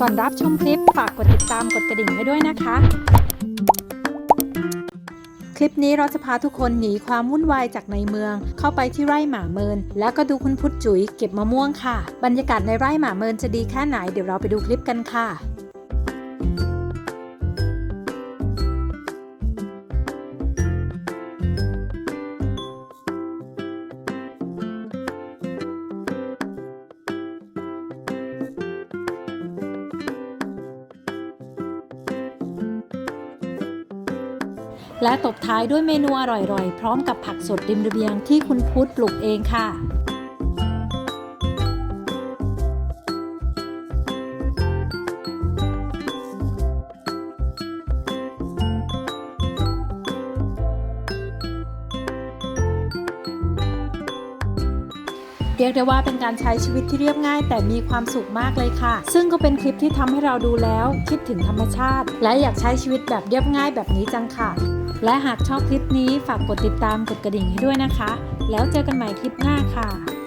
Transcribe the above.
ก่อนรับชมคลิปฝากกดติดตามกดกระดิ่งไว้ด้วยนะคะ คลิปนี้เราจะพาทุกคนหนีความวุ่นวายจากในเมือง เข้าไปที่ไร่หมาเมิน แล้วก็ดูคุณพุทธจุ๋ยเก็บมะม่วงค่ะ บรรยากาศในไร่หมาเมินจะดีแค่ไหนเดี๋ยวเราไปดูคลิปกันค่ะ และตบท้ายด้วยเมนูอร่อยๆ พร้อมกับผักสดริมระเบียงที่คุณพุทธปลูกเองค่ะ เรียกได้ว่าเป็นการใช้ชีวิตที่เรียบง่าย แต่มีความสุขมากเลยค่ะ ซึ่งก็เป็นคลิปที่ทำให้เราดูแล้ว คิดถึงธรรมชาติ และอยากใช้ชีวิตแบบเรียบง่ายแบบนี้จังค่ะ และหากชอบคลิปนี้ฝากกดติดตามกดกระดิ่งให้ด้วยนะคะ แล้วเจอกันใหม่คลิปหน้าค่ะ